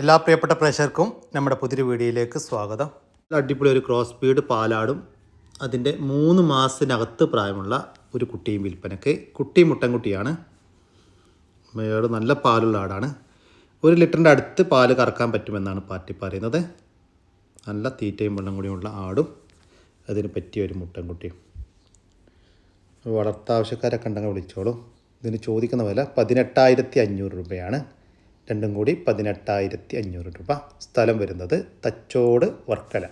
എല്ലാ പ്രിയപ്പെട്ട പ്രേക്ഷകർക്കും നമ്മുടെ പുതിയൊരു വീഡിയോയിലേക്ക് സ്വാഗതം. അടിപൊളി ഒരു ക്രോസ് സ്പീഡ് പാലാടും. അതിന്റെ മൂന്ന് മാസത്തിനകത്ത് പ്രായമുള്ള ഒരു കുട്ടിയും വിൽപ്പനയ്ക്ക് കുട്ടി മുട്ടൻകുട്ടിയാണ് അമ്മയോട് നല്ല പാലുള്ള ആടാണ്. ഒരു ലിറ്ററിന്റെ അടുത്ത് പാൽ കറക്കാൻ പറ്റുമെന്നാണ് പാർട്ടി പറയുന്നത്. നല്ല തീറ്റയും വെള്ളം കൂടിയുമുള്ള ആടും. അതിന് പറ്റിയ ഒരു മുട്ടൻകുട്ടിയും വളർത്താവശ്യക്കാരൊക്കെ ഉണ്ടെങ്കിൽ വിളിച്ചോളും. ഇതിന് ചോദിക്കുന്ന വില പതിനെട്ടായിരത്തി അഞ്ഞൂറ് രൂപയാണ്. രണ്ടും കൂടി പതിനെട്ടായിരത്തി അഞ്ഞൂറ് രൂപ. സ്ഥലം വരുന്നത് തച്ചോട് വർക്കല.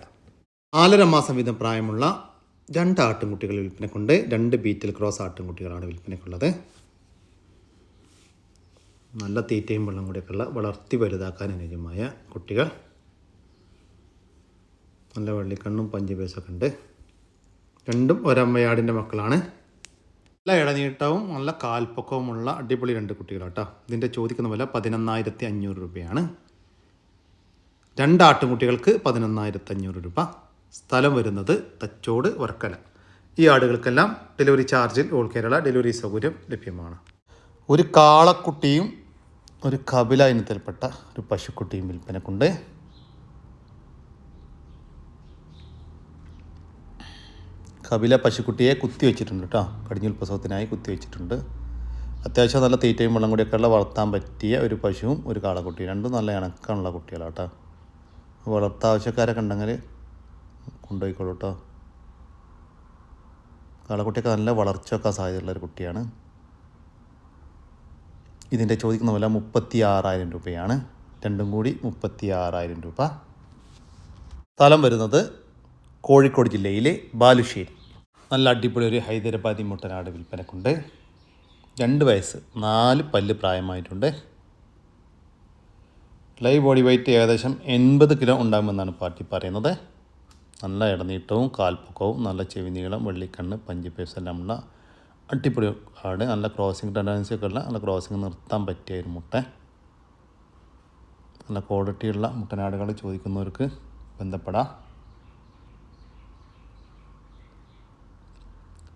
നാലര മാസം വീതം പ്രായമുള്ള രണ്ട് ആട്ടിൻകുട്ടികൾ വിൽപ്പനക്കുണ്ട് രണ്ട് ബീറ്റിൽ ക്രോസ് ആട്ടിൻകുട്ടികളാണ് വിൽപ്പനക്കുള്ളത് നല്ല തീറ്റയും വെള്ളം കൂടിയൊക്കെ ഉള്ള വളർത്തി വലുതാക്കാൻ അനുയോജ്യമായ കുട്ടികൾ. നല്ല വെള്ളിക്കണ്ണും പഞ്ചുപേസൊക്കെ ഉണ്ട്. രണ്ടും ഒരമ്മയാടിന്റെ മക്കളാണ്. നല്ല ഇടനീട്ടവും നല്ല കാൽപ്പൊക്കവുമുള്ള അടിപൊളി രണ്ട് കുട്ടികളാട്ടോ. ഇതിന്റെ ചോദിക്കുന്ന വില പതിനൊന്നായിരത്തി അഞ്ഞൂറ് രൂപയാണ്. രണ്ട് ആട്ടുംകുട്ടികൾക്ക് പതിനൊന്നായിരത്തി അഞ്ഞൂറ് രൂപ. സ്ഥലം വരുന്നത് തച്ചോട് വർക്കല. ഈ ആടുകൾക്കെല്ലാം ഡെലിവറി ചാർജിൽ ഓൾ കേരള ഡെലിവറി സൗകര്യം ലഭ്യമാണ്. ഒരു കാളക്കുട്ടിയും ഒരു കപില ഇനത്തിൽപ്പെട്ട ഒരു പശുക്കുട്ടിയും വിൽപ്പനക്കുണ്ട്. കപില പശുക്കുട്ടിയെ കുത്തി വെച്ചിട്ടുണ്ട് കേട്ടോ. കടിഞ്ഞൂൽ കുത്തി വെച്ചിട്ടുണ്ട്. അത്യാവശ്യം നല്ല തീറ്റയും വെള്ളം കൂടിയൊക്കെയുള്ള വളർത്താൻ പറ്റിയ ഒരു പശുവും ഒരു കാളക്കുട്ടിയും രണ്ടും നല്ല ഇണക്കമുള്ള കുട്ടികളാണ് കേട്ടോ. വളർത്താവശ്യക്കാരൊക്കെ ഉണ്ടെങ്കിൽ കൊണ്ടുപോയിക്കോളൂ കേട്ടോ. കാളക്കുട്ടിയൊക്കെ നല്ല വളർച്ച വെക്കാൻ സാധ്യതയുള്ള ഒരു കുട്ടിയാണ്. ഇതിന്റെ ചോദിക്കുന്ന വില മുപ്പത്തി ആറായിരം രൂപയാണ്. രണ്ടും കൂടി മുപ്പത്തി ആറായിരം രൂപ. സ്ഥലം വരുന്നത് കോഴിക്കോട് ജില്ലയിലെ ബാലുശ്ശേരി. നല്ല അടിപൊളി ഒരു ഹൈദരാബാദി മുട്ടനാട് വിൽപ്പനക്കുണ്ട്. രണ്ട് വയസ്സ് നാല് പല്ല് പ്രായമായിട്ടുണ്ട്. ലൈവ് ബോഡി വെയിറ്റ് ഏകദേശം എൺപത് കിലോ ഉണ്ടാകുമെന്നാണ് പാർട്ടി പറയുന്നത്. നല്ല ഇടനീട്ടവും കാൽപ്പൊക്കവും നല്ല ചെവി നീളം വെള്ളിക്കണ്ണ് പഞ്ചിപ്പേസ് എല്ലാം ഉള്ള അടിപൊളി ആട് നല്ല ക്രോസിങ് ടെൻഡൻസി ഒക്കെ ഉള്ള നല്ല ക്രോസിങ് നിർത്താൻ പറ്റിയ ഒരു മുട്ട. നല്ല ക്വാളിറ്റിയുള്ള മുട്ടനാടുകൾ ചോദിക്കുന്നവർക്ക് ബന്ധപ്പെടാം.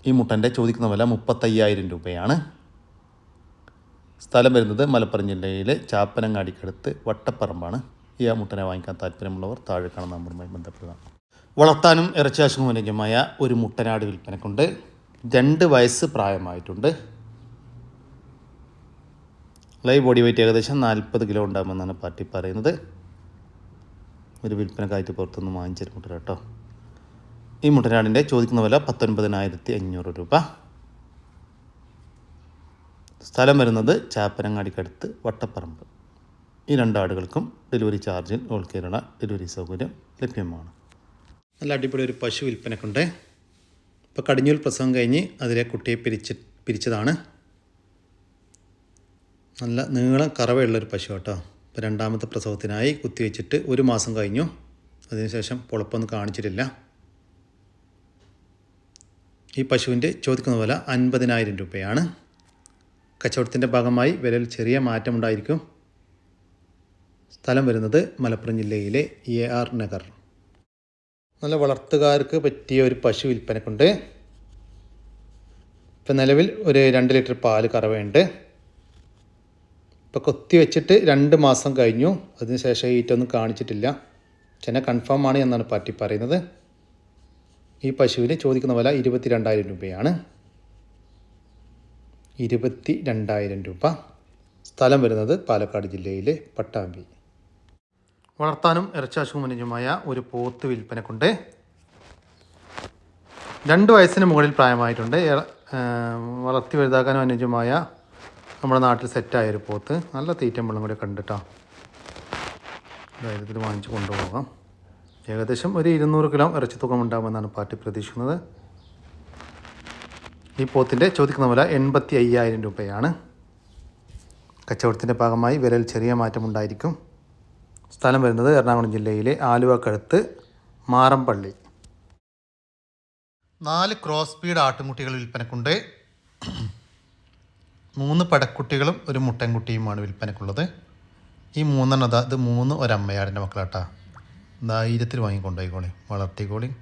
ഈ മുട്ടന്റെ ചോദിക്കുന്ന വില മുപ്പത്തയ്യായിരം രൂപയാണ്. സ്ഥലം വരുന്നത് മലപ്പുറം ജില്ലയിലെ ചാപ്പനങ്ങാടിക്കടുത്ത് വട്ടപ്പറമ്പാണ്. ഈ ആ മുട്ടനെ വാങ്ങിക്കാൻ താല്പര്യമുള്ളവർ താഴെ കാണുന്ന നമ്പറുമായി ബന്ധപ്പെടുക. വളർത്താനും ഇറച്ചിയാശും അനുജമായ ഒരു മുട്ടനാട് വിൽപ്പനക്കുണ്ട്. രണ്ട് വയസ്സ് പ്രായമായിട്ടുണ്ട്. ലൈവ് ബോഡി വെയിറ്റ് ഏകദേശം നാൽപ്പത് കിലോ ഉണ്ടാകുമെന്നാണ് പാർട്ടി പറയുന്നത്. ഒരു വിൽപ്പനക്കായിട്ട് പുറത്തുനിന്ന് വാങ്ങിച്ചിരുന്നു കേട്ടോ. ഈ മുട്ടനാടിന്റെ ചോദിക്കുന്ന വില പത്തൊൻപതിനായിരത്തി അഞ്ഞൂറ് രൂപ. സ്ഥലം വരുന്നത് ചാപ്പനങ്ങാടിക്കടുത്ത് വട്ടപ്പറമ്പ്. ഈ രണ്ട് ആടുകൾക്കും ഡെലിവറി ചാർജിൽ ഓൾ കേരള ഡെലിവറി സൗകര്യം ലഭ്യമാണ്. നല്ല അടിപൊളി ഒരു പശു വിൽപ്പനക്കുണ്ട്. ഇപ്പോൾ കടിഞ്ഞൂൽ പ്രസവം കഴിഞ്ഞ് അതിലെ കുട്ടിയെ പിരിച്ച് പിരിച്ചതാണ്. നല്ല നീളം കറവയുള്ളൊരു പശു കേട്ടോ ഇപ്പോൾ രണ്ടാമത്തെ പ്രസവത്തിനായി കുത്തിവെച്ചിട്ട് ഒരു മാസം കഴിഞ്ഞു. അതിനുശേഷം പൊളപ്പൊന്നും കാണിച്ചിട്ടില്ല. ഈ പശുവിന്റെ ചോദിക്കുന്ന പോലെ അൻപതിനായിരം രൂപയാണ്. കച്ചവടത്തിന്റെ ഭാഗമായി വിലയിൽ ചെറിയ മാറ്റമുണ്ടായിരിക്കും. സ്ഥലം വരുന്നത് മലപ്പുറം ജില്ലയിലെ എ ആർ നഗർ. നല്ല വളർത്തുകാർക്ക് പറ്റിയ ഒരു പശു വിൽപ്പനക്കുണ്ട്. ഇപ്പം നിലവിൽ ഒരു രണ്ട് ലിറ്റർ പാൽ കറവയുണ്ട്. ഇപ്പോൾ കൊത്തി വെച്ചിട്ട് രണ്ട് മാസം കഴിഞ്ഞു. അതിനുശേഷം ഈറ്റൊന്നും കാണിച്ചിട്ടില്ല. ചെന കൺഫേം ആണ് എന്നാണ് പാർട്ടി പറയുന്നത്. ഈ പശുവിന് ചോദിക്കുന്ന വില ഇരുപത്തി രണ്ടായിരം രൂപയാണ്. ഇരുപത്തി രണ്ടായിരം രൂപ. സ്ഥലം വരുന്നത് പാലക്കാട് ജില്ലയിലെ പട്ടാമ്പി. വളർത്താനും ഇറച്ചാശു അനുജമായ ഒരു പോത്ത് വിൽപ്പനക്കുണ്ട്. രണ്ട് വയസ്സിന് മുകളിൽ പ്രായമായിട്ടുണ്ട്. വളർത്തി വലുതാക്കാനും അനുജമായ നമ്മുടെ നാട്ടിൽ സെറ്റായ ഒരു പോത്ത്. നല്ല തീറ്റം വെള്ളം കൂടി കണ്ടിട്ടാണ് ധൈര്യത്തിൽ വാങ്ങിച്ച് കൊണ്ടുപോകാം. ഏകദേശം ഒരു ഇരുന്നൂറ് കിലോ ഇറച്ചി തൂക്കം ഉണ്ടാകുമെന്നാണ് പാർട്ടി പ്രതീക്ഷിക്കുന്നത്. ഈ പോത്തിന്റെ ചോദിക്കുന്ന വില എൺപത്തി അയ്യായിരം രൂപയാണ്. കച്ചവടത്തിന്റെ ഭാഗമായി വിലയിൽ ചെറിയ മാറ്റമുണ്ടായിരിക്കും സ്ഥലം വരുന്നത് എറണാകുളം ജില്ലയിലെ ആലുവക്കടുത്ത് മാറമ്പള്ളി. നാല് ക്രോസ് സ്പീഡ് ആട്ടുമുട്ടികൾ വിൽപ്പനക്കുണ്ട്. മൂന്ന് പടക്കുട്ടികളും ഒരു മുട്ടൻകുട്ടിയുമാണ് വിൽപ്പനക്കുള്ളത്. ഈ മൂന്നെണ്ണതാ ഇത് മൂന്ന് ഒരമ്മയാടിന്റെ മക്കളാട്ടാ. ധൈര്യത്തിൽ വാങ്ങിക്കൊണ്ടുപോയിക്കോളി വളർത്തിക്കോളി.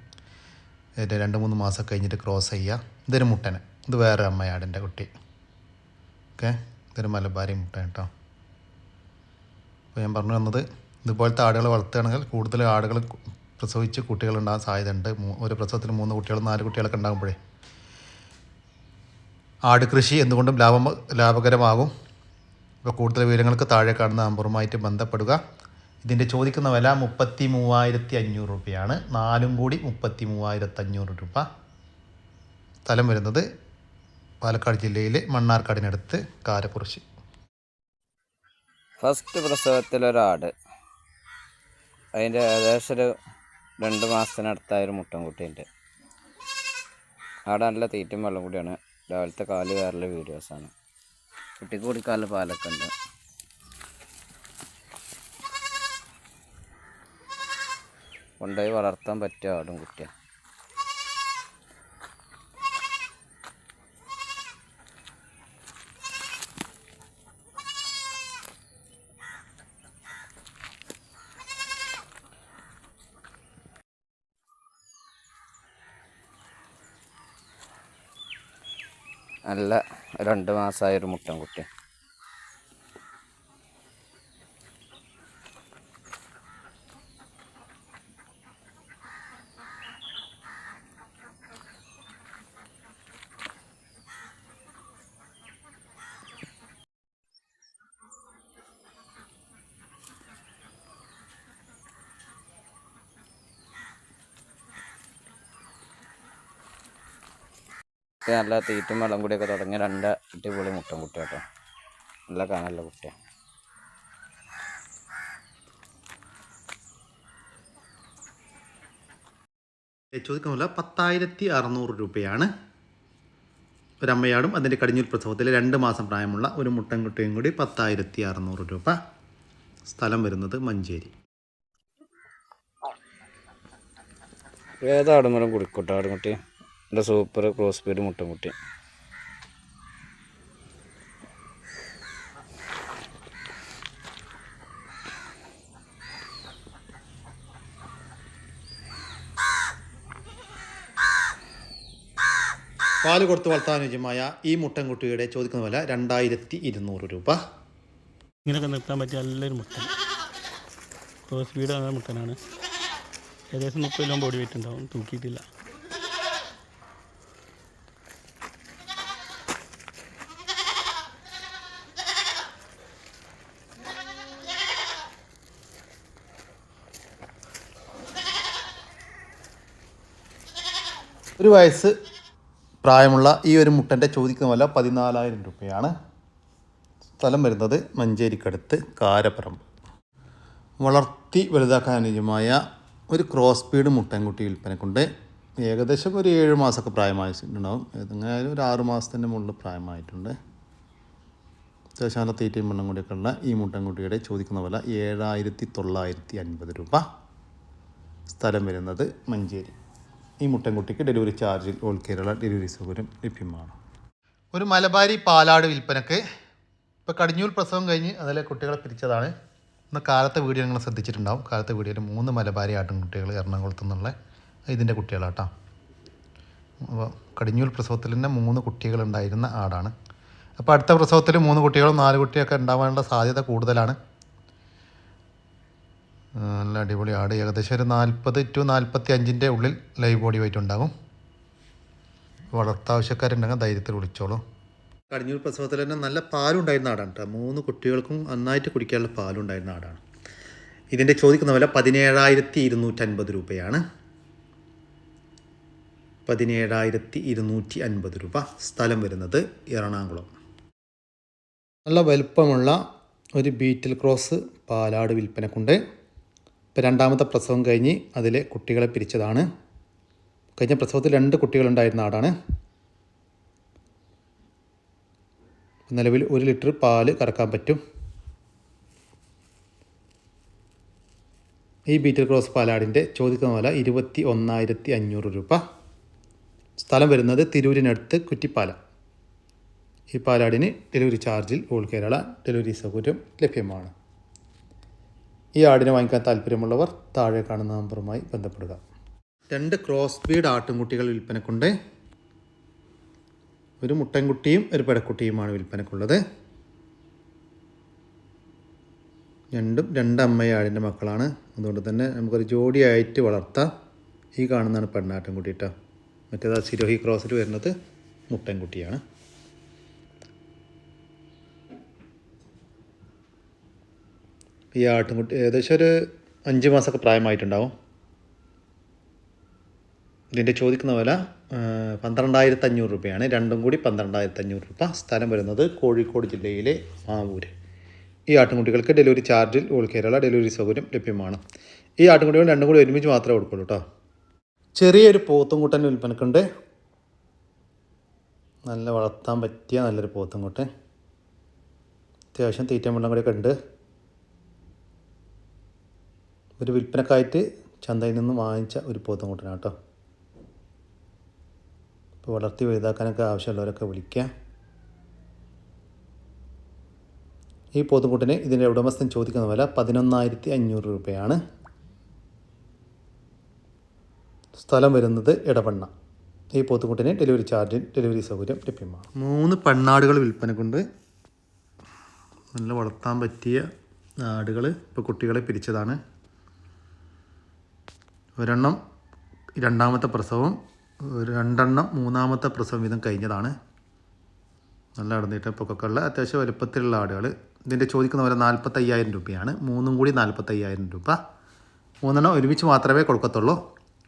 രണ്ട് മൂന്ന് മാസം കഴിഞ്ഞിട്ട് ക്രോസ് ചെയ്യുക. ഇതൊരു മുട്ടന്. ഇത് വേറെ അമ്മയാടിന്റെ കുട്ടി. ഓക്കെ? ഇതൊരു മലബാരി മുട്ട കേട്ടോ. അപ്പോൾ ഞാൻ പറഞ്ഞു വന്നത് ഇതുപോലത്തെ ആടുകൾ വളർത്തുകയാണെങ്കിൽ കൂടുതൽ ആടുകൾ പ്രസവിച്ച് കുട്ടികളുണ്ടാകാൻ സാധ്യതയുണ്ട്. ഉണ്ട് ഒരു പ്രസവത്തിൽ മൂന്ന് കുട്ടികളും നാല് കുട്ടികളൊക്കെ ഉണ്ടാകുമ്പോഴേ. ആട് കൃഷി എന്തുകൊണ്ടും ലാഭം ലാഭകരമാകും. ഇപ്പോൾ കൂടുതൽ വിവരങ്ങൾക്ക് താഴെ കാണുന്ന നമ്പറുമായിട്ട് ബന്ധപ്പെടുക. ഇതിന്റെ ചോദിക്കുന്ന വില മുപ്പത്തി മൂവായിരത്തി അഞ്ഞൂറ് രൂപയാണ്. നാലും കൂടി മുപ്പത്തി മൂവായിരത്തി അഞ്ഞൂറ് രൂപ. സ്ഥലം വരുന്നത് പാലക്കാട് ജില്ലയിലെ മണ്ണാർക്കാടിനടുത്ത് കാരക്കുറിശി ഫസ്റ്റ് പ്രസവത്തിലൊരാട്. അതിന്റെ ഏകദേശം ഒരു രണ്ട് മാസത്തിനടുത്തായ ഒരു മുട്ടൻകുട്ടിയുണ്ട്. ആടെ നല്ല തീറ്റയും വെള്ളം കൂടിയാണ്. രാവിലത്തെ കാൽ കയറലെ വീഡിയോസാണ്. കുട്ടിക്ക് കുടിക്കാനുള്ള പാലൊക്കെ ഉണ്ട്. കൊണ്ടുപോയി വളർത്താൻ പറ്റുക ആടും കുട്ടിയ? നല്ല രണ്ട് മാസമായ ഒരു മുട്ടൻകുട്ടി. ഇത് നല്ല തീറ്റും വെള്ളം കൂടിയൊക്കെ തുടങ്ങി രണ്ട് അടിപൊളി മുട്ടൻ കുട്ടി കേട്ടോ. നല്ല കാണാനുള്ള കുട്ടിയാണ് ചോദിക്കുന്നില്ല പത്തായിരത്തി അറുന്നൂറ് രൂപയാണ്. ഒരമ്മയാടും അതിന്റെ കടിഞ്ഞൂൽ പ്രസവത്തിൽ രണ്ട് മാസം പ്രായമുള്ള ഒരു മുട്ടൻകുട്ടിയും കൂടി പത്തായിരത്തി അറുന്നൂറ് രൂപ. സ്ഥലം വരുന്നത് മഞ്ചേരി. ഏതാടുമ്പോഴും കുടിക്കോട്ടെ ആടുകുട്ടി എന്റെ സൂപ്പർ ക്രോസ് സ്പീഡ് മുട്ടൻകുട്ടി പാൽ കൊടുത്ത് വളർത്താനുജ്യമായ ഈ മുട്ടൻകുട്ടിയുടെ ചോദിക്കുന്ന വില രണ്ടായിരത്തി ഇരുന്നൂറ് രൂപ. ഇങ്ങനെയൊക്കെ നിർത്താൻ പറ്റിയ നല്ലൊരു മുട്ടൻ. ക്രോസ് സ്പീഡ് മുട്ടനാണ്. ഏകദേശം മുപ്പത് കിലോ ബോഡി വെയിറ്റ് ഉണ്ടാവും. തൂക്കിയിട്ടില്ല. ഒരു വയസ്സ് പ്രായമുള്ള ഈ ഒരു മുട്ടന്റെ ചോദിക്കുന്ന വില പതിനാലായിരം രൂപയാണ്. സ്ഥലം വരുന്നത് മഞ്ചേരിക്കടുത്ത് കാരപ്പറമ്പ്. വളർത്തി വലുതാക്കാൻ അനുയോജ്യമായ ഒരു ക്രോസ് സ്പീഡ് മുട്ടൻകുട്ടി വിൽപ്പനക്കുണ്ട്. ഏകദേശം ഒരു ഏഴ് മാസമൊക്കെ പ്രായമായിട്ടുണ്ടാവും. ഏതെങ്കിലും ഒരു ആറ് മാസത്തിന്റെ മുകളിൽ പ്രായമായിട്ടുണ്ട്. അത്യാവശ്യം നല്ല തീറ്റയും മണ്ണും കൂടിയൊക്കെ ഉള്ള ഈ മുട്ടൻകുട്ടിയുടെ ചോദിക്കുന്ന വില ഏഴായിരത്തി തൊള്ളായിരത്തി അൻപത് രൂപ. സ്ഥലം വരുന്നത് മഞ്ചേരി. ഈ മുട്ടൻകുട്ടിക്ക് ഡെലിവറി ചാർജിൽ ഓൾ കേരള ഡെലിവറി സൗകര്യം ലഭ്യമാണ്. ഒരു മലബാരി പാലാട് വിൽപ്പനക്ക് ഇപ്പോൾ കടിഞ്ഞൂൽ പ്രസവം കഴിഞ്ഞ് അതിലെ കുട്ടികളെ പിരിച്ചതാണ്. ഇന്ന് കാലത്തെ വീഡിയോ നിങ്ങൾ ശ്രദ്ധിച്ചിട്ടുണ്ടാവും. കാലത്തെ വീഡിയോയിൽ മൂന്ന് മലബാരി ആട്ടിൻകുട്ടികൾ എറണാകുളത്തു നിന്നുള്ള ഇതിന്റെ കുട്ടികളാട്ടോ. അപ്പോൾ കടിഞ്ഞൂൽ പ്രസവത്തിൽ തന്നെ മൂന്ന് കുട്ടികളുണ്ടായിരുന്ന ആടാണ്. അപ്പോൾ അടുത്ത പ്രസവത്തിൽ മൂന്ന് കുട്ടികളും നാല് കുട്ടിയൊക്കെ ഉണ്ടാവാനുള്ള സാധ്യത കൂടുതലാണ്. നല്ല അടിപൊളി ആട്. ഏകദേശം ഒരു നാൽപ്പത് ടു നാൽപ്പത്തി അഞ്ചിന്റെ ഉള്ളിൽ ലൈവ് ബോഡി വെയിറ്റ് ഉണ്ടാകും. വളർത്താവശ്യക്കാരുണ്ടെങ്കിൽ ധൈര്യത്തിൽ വിളിച്ചോളൂ. കടിഞ്ഞൂർ പ്രസവത്തിൽ തന്നെ നല്ല പാലുണ്ടായിരുന്ന ആടാണ് കേട്ടോ മൂന്ന് കുട്ടികൾക്കും നന്നായിട്ട് കുടിക്കാനുള്ള പാലുണ്ടായിരുന്ന ആടാണ്. ഇതിന്റെ ചോദിക്കുന്ന വില പതിനേഴായിരത്തി ഇരുന്നൂറ്റൻപത് രൂപയാണ്. പതിനേഴായിരത്തി ഇരുന്നൂറ്റി അൻപത് രൂപ സ്ഥലം വരുന്നത് എറണാകുളം. നല്ല വലുപ്പമുള്ള ഒരു ബീറ്റിൽ ക്രോസ് പാലാട് വിൽപ്പനക്കുണ്ട്. ഇപ്പോൾ രണ്ടാമത്തെ പ്രസവം കഴിഞ്ഞ് അതിലെ കുട്ടികളെ പിരിച്ചതാണ്. കഴിഞ്ഞ പ്രസവത്തിൽ രണ്ട് കുട്ടികളുണ്ടായിരുന്ന ആടാണ്. നിലവിൽ ഒരു ലിറ്റർ പാൽ കറക്കാൻ പറ്റും. ഈ ബീറ്റർ ക്രോസ് പാലാടിന്റെ ചോദിക്കുന്ന വില ഇരുപത്തി ഒന്നായിരത്തി അഞ്ഞൂറ് രൂപ. സ്ഥലം വരുന്നത് തിരൂരിനടുത്ത് കുറ്റിപ്പാലം. ഈ പാലാടിന് ഡെലിവറി ചാർജിൽ ഓൾ കേരള ഡെലിവറി സൗകര്യം ലഭ്യമാണ്. ഈ ആടിനെ വാങ്ങിക്കാൻ താല്പര്യമുള്ളവർ താഴെ കാണുന്ന നമ്പറുമായി ബന്ധപ്പെടുക. രണ്ട് ക്രോസ് ബീഡ് ആട്ടുംകുട്ടികൾ വിൽപ്പനക്കുണ്ട്. ഒരു മുട്ടൻകുട്ടിയും ഒരു പെടക്കുട്ടിയുമാണ് വിൽപ്പനക്കുള്ളത്. രണ്ടും രണ്ടമ്മയാടിന്റെ മക്കളാണ്. അതുകൊണ്ട് തന്നെ നമുക്കൊരു ജോഡിയായിട്ട് വളർത്താം. ഈ കാണുന്നതാണ് പെണ്ണാട്ടിൻകുട്ടി കേട്ടോ മറ്റേത് സിരോഹി ക്രോസിൽ വരുന്നത് മുട്ടൻകുട്ടിയാണ്. ഈ ആട്ടിൻകുട്ടി ഏകദേശം ഒരു അഞ്ച് മാസമൊക്കെ പ്രായമായിട്ടുണ്ടാവും. ഇതിന്റെ ചോദിക്കുന്ന വില പന്ത്രണ്ടായിരത്തി അഞ്ഞൂറ് രൂപയാണ്. രണ്ടും കൂടി പന്ത്രണ്ടായിരത്തി അഞ്ഞൂറ് രൂപ. സ്ഥലം വരുന്നത് കോഴിക്കോട് ജില്ലയിലെ മാവൂര്. ഈ ആട്ടിൻകുട്ടികൾക്ക് ഡെലിവറി ചാർജിൽ ഓൾ കേരള ഡെലിവറി സൗകര്യം ലഭ്യമാണ്. ഈ ആട്ടിൻകുട്ടികൾ രണ്ടും കൂടി ഒരുമിച്ച് മാത്രമേ കൊടുക്കുള്ളൂ കേട്ടോ ചെറിയൊരു പോത്തുംകുട്ടൻ വിൽപ്പനക്കുണ്ട്. നല്ല വളർത്താൻ പറ്റിയ നല്ലൊരു പോത്തുംകുട്ടൻ. അത്യാവശ്യം തീറ്റ വെള്ളം കൂടിയൊക്കെ ഉണ്ട്. ഒരു വിൽപ്പനക്കായിട്ട് ചന്തയിൽ നിന്ന് വാങ്ങിച്ച ഒരു പോത്തുംകൂട്ടനാണ് കേട്ടോ. ഇപ്പോൾ വളർത്തി വലുതാക്കാനൊക്കെ ആവശ്യമുള്ളവരൊക്കെ വിളിക്കാം. ഈ പോത്തുംകുട്ടിന് ഇതിന്റെ ഉടമസ്ഥൻ ചോദിക്കുന്ന വില പതിനൊന്നായിരത്തി അഞ്ഞൂറ് രൂപയാണ്. സ്ഥലം വരുന്നത് ഇടവണ്ണ ഈ പോത്തുകുട്ടിന് ഡെലിവറി ചാർജ് ഡെലിവറി സൗകര്യം ലഭ്യമാണ്. മൂന്ന് പെണ്ണാടുകൾ വിൽപ്പനക്കുണ്ട്. നല്ല വളർത്താൻ പറ്റിയ ആടുകൾ ഇപ്പോൾ കുട്ടികളെ പിരിച്ചതാണ്. ഒരെണ്ണം രണ്ടാമത്തെ പ്രസവം രണ്ടെണ്ണം മൂന്നാമത്തെ പ്രസവം വീതം കഴിഞ്ഞതാണ്. നല്ല അടന്നിട്ട് പൊക്കൊക്കെയുള്ള അത്യാവശ്യം വലുപ്പത്തിലുള്ള ആടുകൾ ഇതിന്റെ ചോദിക്കുന്ന പോലെ നാൽപ്പത്തയ്യായിരം രൂപയാണ്. മൂന്നും കൂടി നാൽപ്പത്തയ്യായിരം രൂപ. മൂന്നെണ്ണം ഒരുമിച്ച് മാത്രമേ കൊടുക്കത്തുള്ളൂ.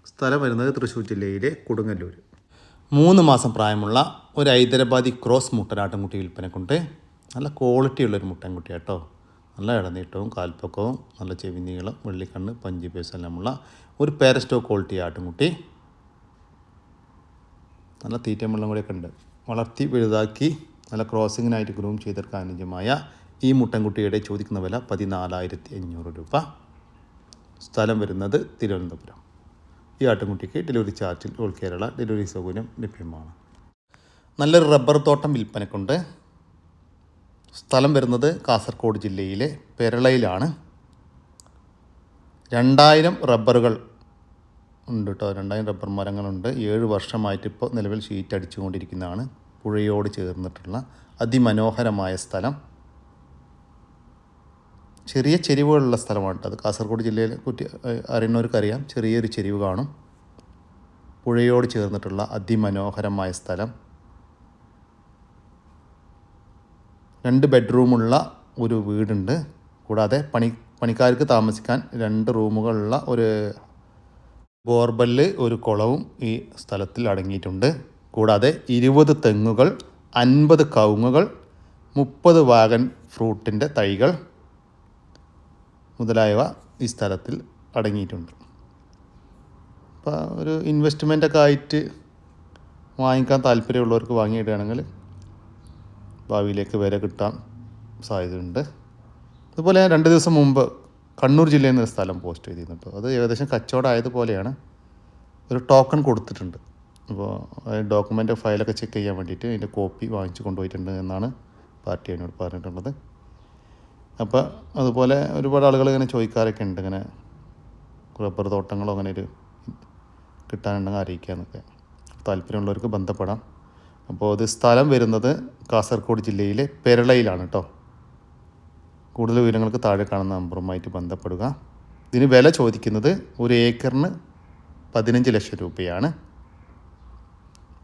സ്ഥലം വരുന്നത് തൃശ്ശൂർ ജില്ലയിലെ കൊടുങ്ങല്ലൂർ മൂന്ന് മാസം പ്രായമുള്ള ഒരു ഹൈദരാബാദി ക്രോസ് മുട്ടനാട്ടിൻകുട്ടി വിൽപ്പനക്കുണ്ട്. നല്ല ക്വാളിറ്റി ഉള്ളൊരു മുട്ടൻകുട്ടി കേട്ടോ നല്ല ഇടനീട്ടവും കാൽപ്പക്കവും നല്ല ചെവിനീളം വെള്ളിക്കണ്ണ് പഞ്ചി പേസ് എല്ലാമുള്ള ഒരു പേരസ്റ്റോ ക്വാളിറ്റി ആട്ടുംകുട്ടി നല്ല തീറ്റയും വെള്ളം കൂടിയൊക്കെ ഉണ്ട്. വളർത്തി വലുതാക്കി നല്ല ക്രോസിങ്ങിനായിട്ട് ഗ്രൂം ചെയ്തെടുക്കാൻ അനുയോജ്യമായ ഈ മുട്ടൻകുട്ടിയുടെ ചോദിക്കുന്ന വില പതിനാലായിരത്തി അഞ്ഞൂറ് രൂപ. സ്ഥലം വരുന്നത് തിരുവനന്തപുരം. ഈ ആട്ടുംകുട്ടിക്ക് ഡെലിവറി ചാർജിൽ ഓൾ കേരള ഡെലിവറി സൗകര്യം ലഭ്യമാണ്. നല്ലൊരു റബ്ബർ തോട്ടം വിൽപ്പനക്കുണ്ട്. സ്ഥലം വരുന്നത് കാസർഗോഡ് ജില്ലയിലെ പെരളയിലാണ്. രണ്ടായിരം റബ്ബറുകൾ ഉണ്ട് കേട്ടോ. രണ്ടായിരം റബ്ബർ മരങ്ങളുണ്ട്. ഏഴ് വർഷമായിട്ട് ഇപ്പോൾ നിലവിൽ ഷീറ്റ് അടിച്ചുകൊണ്ടിരിക്കുന്നതാണ്. പുഴയോട് ചേർന്നിട്ടുള്ള അതിമനോഹരമായ സ്ഥലം. ചെറിയ ചെരിവുകളുള്ള സ്ഥലമാണ് അത് കാസർഗോഡ് ജില്ലയിൽ കുറ്റി അറിയുന്നവർക്കറിയാം. ചെറിയൊരു ചെരിവ് കാണും. പുഴയോട് ചേർന്നിട്ടുള്ള അതിമനോഹരമായ സ്ഥലം. രണ്ട് ബെഡ്റൂമുള്ള ഒരു വീടുണ്ട്. കൂടാതെ പണി പണിക്കാർക്ക് താമസിക്കാൻ രണ്ട് റൂമുകളുള്ള ഒരു ബോർബല്ല് ഒരു കുളവും ഈ സ്ഥലത്തിൽ അടങ്ങിയിട്ടുണ്ട്. കൂടാതെ ഇരുപത് തെങ്ങുകൾ അൻപത് കവുങ്ങുകൾ മുപ്പത് വാഗൻ ഫ്രൂട്ടിന്റെ തൈകൾ മുതലായവ ഈ സ്ഥലത്തിൽ അടങ്ങിയിട്ടുണ്ട്. അപ്പോൾ ഒരു ഇൻവെസ്റ്റ്മെന്റൊക്കെ ആയിട്ട് വാങ്ങിക്കാൻ താല്പര്യമുള്ളവർക്ക് വാങ്ങിയിടുകയാണെങ്കിൽ ഭാവിയിലേക്ക് വില കിട്ടാൻ സാധ്യതയുണ്ട്. അതുപോലെ ഞാൻ രണ്ട് ദിവസം മുമ്പ് കണ്ണൂർ ജില്ലയിൽ നിന്ന് സ്ഥലം പോസ്റ്റ് ചെയ്തിരുന്നു. അത് ഏകദേശം കച്ചവടമായതുപോലെയാണ് ഒരു ടോക്കൺ കൊടുത്തിട്ടുണ്ട്. അപ്പോൾ ഡോക്യുമെന്റ് ഫയലൊക്കെ ചെക്ക് ചെയ്യാൻ വേണ്ടിയിട്ട് അതിന്റെ കോപ്പി വാങ്ങിച്ച് കൊണ്ടുപോയിട്ടുണ്ട് എന്നാണ് പാർട്ടി എന്നോട് പറഞ്ഞിട്ടുള്ളത്. അപ്പോൾ അതുപോലെ ഒരുപാട് ആളുകൾ ഇങ്ങനെ ചോദിക്കാറൊക്കെ ഉണ്ട്. ഇങ്ങനെ റബ്ബർ തോട്ടങ്ങളോ അങ്ങനെ ഒരു കിട്ടാനുണ്ടെങ്കിൽ അറിയിക്കാമെന്നൊക്കെ താല്പര്യമുള്ളവർക്ക് ബന്ധപ്പെടാം. അപ്പോൾ ഇത് സ്ഥലം വരുന്നത് കാസർഗോഡ് ജില്ലയിലെ പെരളയിലാണ് കേട്ടോ. കൂടുതൽ വിവരങ്ങൾക്ക് താഴെ കാണുന്ന നമ്പറുമായിട്ട് ബന്ധപ്പെടുക. ഇതിന് വില ചോദിക്കുന്നത് ഒരു ഏക്കറിന് പതിനഞ്ച് ലക്ഷം രൂപയാണ്.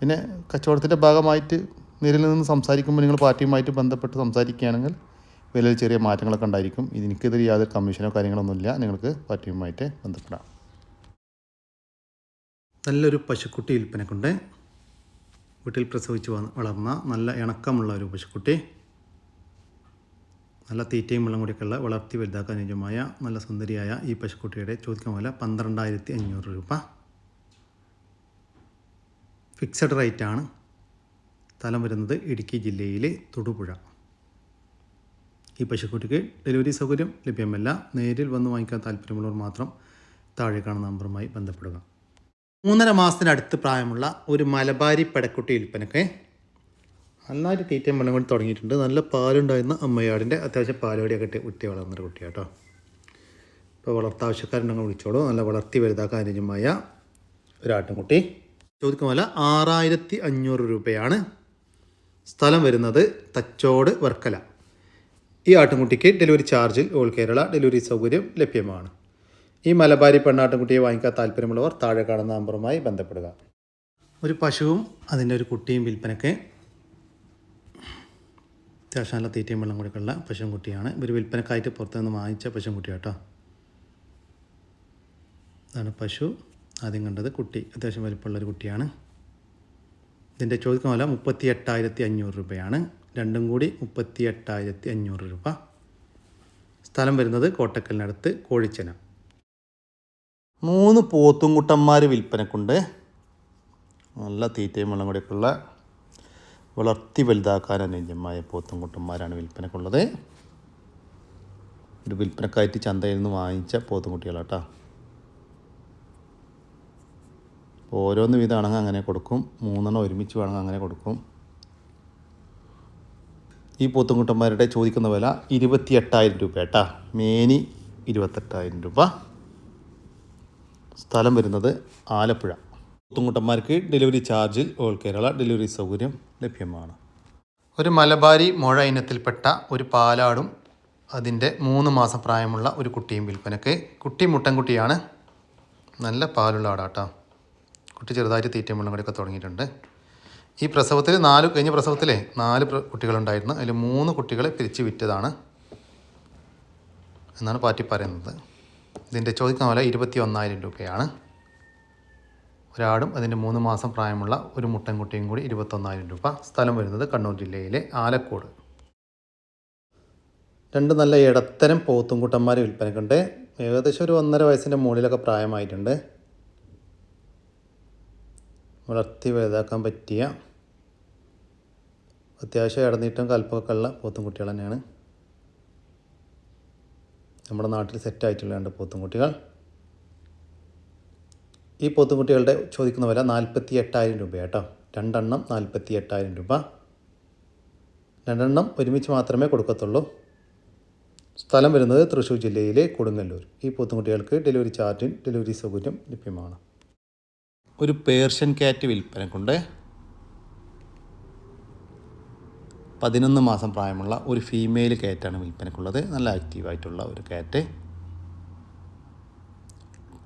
പിന്നെ കച്ചവടത്തിന്റെ ഭാഗമായിട്ട് നേരിൽ നിന്ന് സംസാരിക്കുമ്പോൾ നിങ്ങൾ പാർട്ടിയുമായിട്ട് ബന്ധപ്പെട്ട് സംസാരിക്കുകയാണെങ്കിൽ വിലയിൽ ചെറിയ മാറ്റങ്ങളൊക്കെ ഉണ്ടായിരിക്കും. ഇതിനെതിരെ യാതൊരു കമ്മീഷനോ കാര്യങ്ങളൊന്നുമില്ല. നിങ്ങൾക്ക് പാർട്ടിയുമായിട്ട് ബന്ധപ്പെടാം. നല്ലൊരു പശുക്കുട്ടി വിൽപ്പനക്കുണ്ട്. വീട്ടിൽ പ്രസവിച്ച് വളർന്ന നല്ല ഇണക്കമുള്ള ഒരു പശുക്കുട്ടി. നല്ല തീറ്റയും വെള്ളം കൂടിയൊക്കെയുള്ള വളർത്തി വലുതാക്കാൻ അനുയോജ്യമായ നല്ല സുന്ദരിയായ ഈ പശുക്കുട്ടിയുടെ ചോദിക്കാൻ വില പന്ത്രണ്ടായിരത്തി അഞ്ഞൂറ് രൂപ ഫിക്സഡ് റേറ്റാണ് സ്ഥലം വരുന്നത് ഇടുക്കി ജില്ലയിലെ തൊടുപുഴ. ഈ പശുക്കുട്ടിക്ക് ഡെലിവറി സൗകര്യം ലഭ്യമല്ല. നേരിൽ വന്ന് വാങ്ങിക്കാൻ താല്പര്യമുള്ളവർ മാത്രം താഴെ കാണുന്ന നമ്പറുമായി ബന്ധപ്പെടുക. മൂന്നര മാസത്തിനടുത്ത് പ്രായമുള്ള ഒരു മലബാരി പെടക്കുട്ടി വിൽപ്പനക്ക് നന്നായിട്ട് തീറ്റയും വെള്ളം കൊണ്ട് തുടങ്ങിയിട്ടുണ്ട്. നല്ല പാലുണ്ടായിരുന്ന അമ്മയാടിന്റെ അത്യാവശ്യം പാലോടിയൊക്കെ ഇട്ട് കുട്ടി വളർന്നൊരു കുട്ടിയാട്ടോ ഇപ്പോൾ വളർത്താവശ്യക്കാരുണ്ടെങ്കിൽ വിളിച്ചോളൂ. നല്ല വളർത്തി വലുതാക്കാൻ അനുജമായ ഒരാട്ടിൻകുട്ടി ചോദിക്കുന്ന പോലെ ആറായിരത്തി അഞ്ഞൂറ് രൂപയാണ്. സ്ഥലം വരുന്നത് തച്ചോട് വർക്കല. ഈ ആട്ടിൻകുട്ടിക്ക് ഡെലിവറി ചാർജിൽ ഓൾ കേരള ഡെലിവറി സൗകര്യം ലഭ്യമാണ്. ഈ മലബാരി പെണ്ണാട്ടിൻകുട്ടിയെ വാങ്ങിക്കാൻ താല്പര്യമുള്ളവർ താഴെ കാണുന്ന നമ്പറുമായി ബന്ധപ്പെടുക. ഒരു പശുവും അതിന്റെ ഒരു കുട്ടിയും വിൽപ്പനയ്ക്ക് അത്യാവശ്യം തീറ്റയും വെള്ളം കൊടുക്കുള്ള പശുക്കുട്ടിയാണ് ഇവർ വിൽപ്പനക്കായിട്ട് പുറത്തുനിന്ന് വാങ്ങിച്ച പശുക്കുട്ടി കേട്ടോ അതാണ് പശു. ആദ്യം കണ്ടത് കുട്ടി. അത്യാവശ്യം വലിപ്പമുള്ളൊരു കുട്ടിയാണ്. ഇതിന്റെ ചോദിക്കുന്ന വില മുപ്പത്തി എട്ടായിരത്തി അഞ്ഞൂറ് രൂപയാണ്. രണ്ടും കൂടി മുപ്പത്തി എട്ടായിരത്തി അഞ്ഞൂറ് രൂപ. സ്ഥലം വരുന്നത് കോട്ടക്കലിനടുത്ത് കോഴിച്ചന. മൂന്ന് പോത്തുംകുട്ടന്മാർ വിൽപ്പനക്കുണ്ട്. നല്ല തീറ്റയും വെള്ളം കൂടിയൊക്കെയുള്ള വളർത്തി വലുതാക്കാൻ അനുയോജ്യമായ പോത്തുംകുട്ടന്മാരാണ് വിൽപ്പനക്കുള്ളത്. ഒരു വിൽപ്പനക്കായിട്ട് ചന്തയിൽ നിന്ന് വാങ്ങിച്ച പോത്തുംകുട്ടികളാട്ടോ. ഓരോന്ന് വീതമാണെങ്കിൽ അങ്ങനെ കൊടുക്കും. മൂന്നെണ്ണം ഒരുമിച്ച് വേണമെങ്കിൽ അങ്ങനെ കൊടുക്കും. ഈ പോത്തുംകുട്ടന്മാരുടെ ചോദിക്കുന്ന വില ഇരുപത്തി എട്ടായിരം രൂപ കേട്ടാ മേനി ഇരുപത്തെട്ടായിരം രൂപ. സ്ഥലം വരുന്നത് ആലപ്പുഴ. പോത്തുംകുട്ടന്മാർക്ക് ഡെലിവറി ചാർജിൽ ഓൾ കേരള ഡെലിവറി സൗകര്യം ലഭ്യമാണ്. ഒരു മലബാരി മുഴ ഇനത്തിൽപ്പെട്ട ഒരു പാലാടും അതിന്റെ മൂന്ന് മാസം പ്രായമുള്ള ഒരു കുട്ടിയും വിൽപ്പനക്ക് കുട്ടി മുട്ടൻകുട്ടിയാണ്. നല്ല പാലുള്ള ആടാട്ടോ. കുട്ടി ചെറുതായിട്ട് തീറ്റയും വെള്ളം തുടങ്ങിയിട്ടുണ്ട്. ഈ പ്രസവത്തിൽ നാല് കഴിഞ്ഞ പ്രസവത്തിലെ നാല് കുട്ടികളുണ്ടായിരുന്നു. അതിൽ മൂന്ന് കുട്ടികളെ പിരിച്ചു വിറ്റതാണ് എന്നാണ് പാറ്റി പറയുന്നത്. ഇതിന്റെ ചോദിക്കുന്ന പോലെ ഇരുപത്തി ഒന്നായിരം രൂപയാണ്. ഒരാടും അതിന്റെ മൂന്ന് മാസം പ്രായമുള്ള ഒരു മുട്ടൻകുട്ടിയും കൂടി ഇരുപത്തൊന്നായിരം രൂപ സ്ഥലം വരുന്നത് കണ്ണൂർ ജില്ലയിലെ ആലക്കോട്. രണ്ട് നല്ല ഇടത്തരം പോത്തുംകുട്ടന്മാർ വിൽപ്പനക്കുണ്ട്. ഏകദേശം ഒരു ഒന്നര വയസ്സിന്റെ മുകളിലൊക്കെ പ്രായമായിട്ടുണ്ട്. വളർത്തി വലുതാക്കാൻ പറ്റിയ അത്യാവശ്യം ഇടനീട്ടം കൽപ്പൊക്കെ ഉള്ള പോത്തുംകുട്ടികൾ തന്നെയാണ്. നമ്മുടെ നാട്ടിൽ സെറ്റായിട്ടുള്ള രണ്ട് പോത്തുംകുട്ടികൾ. ഈ പോത്തുംകുട്ടികളുടെ ചോദിക്കുന്ന വില നാൽപ്പത്തി എട്ടായിരം രൂപ കേട്ടോ രണ്ടെണ്ണം നാൽപ്പത്തി എട്ടായിരം രൂപ. രണ്ടെണ്ണം ഒരുമിച്ച് മാത്രമേ കൊടുക്കത്തുള്ളൂ. സ്ഥലം വരുന്നത് തൃശ്ശൂർ ജില്ലയിലെ കൊടുങ്ങല്ലൂർ. ഈ പോത്തുംകുട്ടികൾക്ക് ഡെലിവറി ചാർജും ഡെലിവറി സൗകര്യം ലഭ്യമാണ്. ഒരു പേർഷ്യൻ ക്യാറ്റ് വിൽപ്പനക്കുണ്ട് പതിനൊന്ന് മാസം പ്രായമുള്ള ഒരു ഫീമെയിൽ കാറ്റാണ് വിൽപ്പനക്കുള്ളത്. നല്ല ആക്റ്റീവായിട്ടുള്ള ഒരു കാറ്റ്.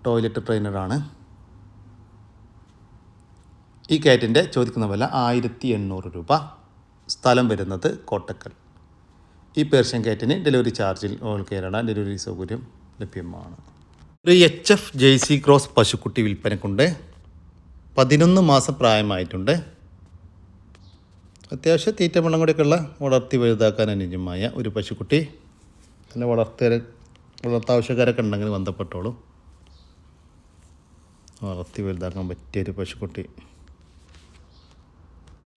ടോയ്ലറ്റ് ട്രെയിനറാണ്. ഈ കയറ്റിന്റെ ചോദിക്കുന്ന വില ആയിരത്തി എണ്ണൂറ് രൂപ. സ്ഥലം വരുന്നത് കോട്ടക്കൽ. ഈ പേർഷ്യൻ കയറ്റിന് ഡെലിവറി ചാർജിൽ ഓൾ കേരള ഡെലിവറി സൗകര്യം ലഭ്യമാണ്. ഒരു എച്ച് എഫ് ജെയ്സി ക്രോസ് പശുക്കുട്ടി വിൽപ്പനക്കുണ്ട്. പതിനൊന്ന് മാസം പ്രായമായിട്ടുണ്ട്. അത്യാവശ്യം തീറ്റ വെള്ളം കൂടിയൊക്കെയുള്ള വളർത്തി വലുതാക്കാൻ അനുയോജ്യമായ ഒരു പശുക്കുട്ടി. പിന്നെ വളർത്തൽ വളർത്താവശ്യക്കാരൊക്കെ ഉണ്ടെങ്കിൽ ബന്ധപ്പെട്ടോളൂ. വളർത്തി വലുതാക്കാൻ പറ്റിയ ഒരു പശുക്കുട്ടി.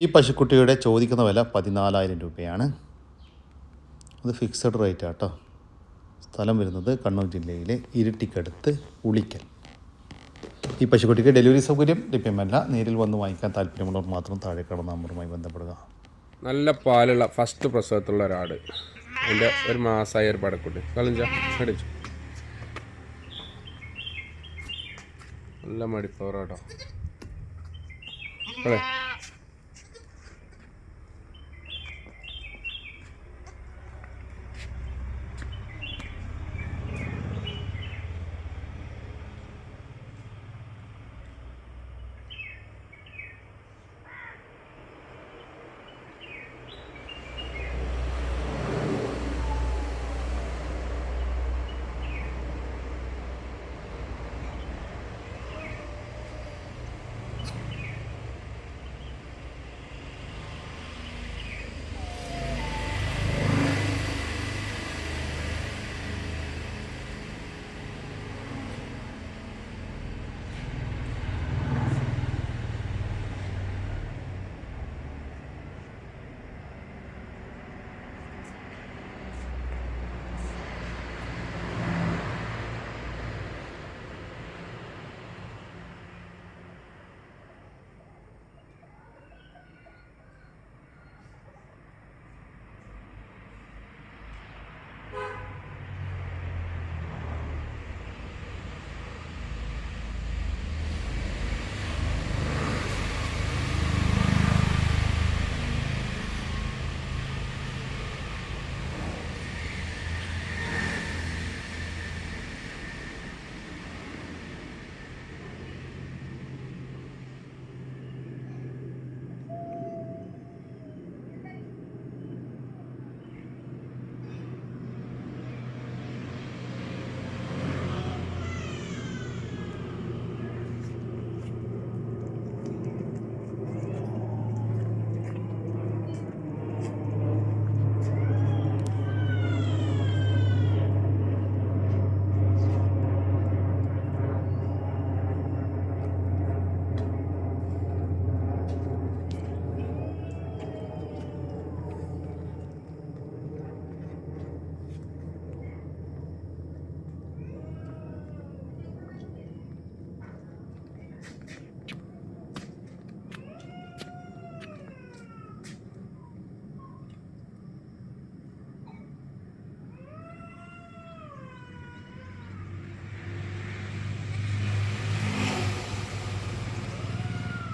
ഈ പശുക്കുട്ടിയുടെ ചോദിക്കുന്ന വില പതിനാലായിരം രൂപയാണ്. അത് ഫിക്സഡ് റേറ്റ് ആട്ടോ. സ്ഥലം വരുന്നത് കണ്ണൂർ ജില്ലയിലെ ഇരിട്ടിക്കടുത്ത് ഉളിക്കൽ. ഈ പശുക്കുട്ടിക്ക് ഡെലിവറി സൗകര്യം ലഭ്യമല്ല. നേരിൽ വന്ന് വാങ്ങിക്കാൻ താല്പര്യമുള്ളവർ മാത്രം താഴെ കടന്ന നമ്പറുമായി ബന്ധപ്പെടുക. നല്ല പാലുള്ള ഫസ്റ്റ് പ്രസവത്തുള്ള ഒരാട്. എന്റെ ഒരു മാസമായ ഒരു പടക്കുട്ടി. കളിഞ്ച നല്ല മടിപ്പവറാട്ടോ. അതെ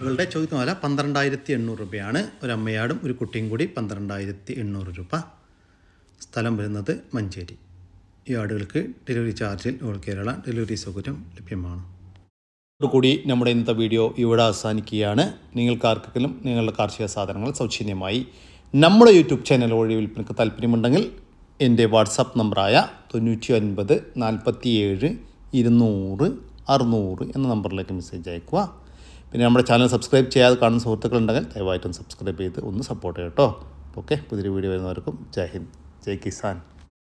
ഇവളുടെ ചോദിക്കുന്ന വില പന്ത്രണ്ടായിരത്തി എണ്ണൂറ് രൂപയാണ്. ഒരു അമ്മയാടും ഒരു കുട്ടിയും കൂടി പന്ത്രണ്ടായിരത്തി എണ്ണൂറ് രൂപ. സ്ഥലം വരുന്നത് മഞ്ചേരി. ഈ ആടുകൾക്ക് ഡെലിവറി ചാർജിൽ ഓൾ കേരള ഡെലിവറി സൗകര്യം ലഭ്യമാണ്. കൂടി നമ്മുടെ ഇന്നത്തെ വീഡിയോ ഇവിടെ അവസാനിക്കുകയാണ്. നിങ്ങൾക്കാർക്കെങ്കിലും നിങ്ങളുടെ കാർഷിക സാധനങ്ങൾ സൗജന്യമായി നമ്മുടെ യൂട്യൂബ് ചാനൽ വഴി വിൽപ്പനക്ക് താല്പര്യമുണ്ടെങ്കിൽ എന്റെ വാട്സാപ്പ് നമ്പറായ തൊണ്ണൂറ്റി ഒൻപത് നാൽപ്പത്തി ഏഴ് ഇരുന്നൂറ് അറുന്നൂറ് എന്ന നമ്പറിലേക്ക് മെസ്സേജ് അയക്കുക പിന്നെ നമ്മുടെ ചാനൽ സബ്സ്ക്രൈബ് ചെയ്യാതെ കാണുന്ന സുഹൃത്തുക്കളുണ്ടെങ്കിൽ ദയവായിട്ടും സബ്സ്ക്രൈബ് ചെയ്ത് ഒന്ന് സപ്പോർട്ട് ചെയ്യട്ടോ ഓക്കെ പുതിയൊരു വീഡിയോ വരുന്നവർക്കും ജയ് ഹിന്ദ് ജയ് കിസാൻ.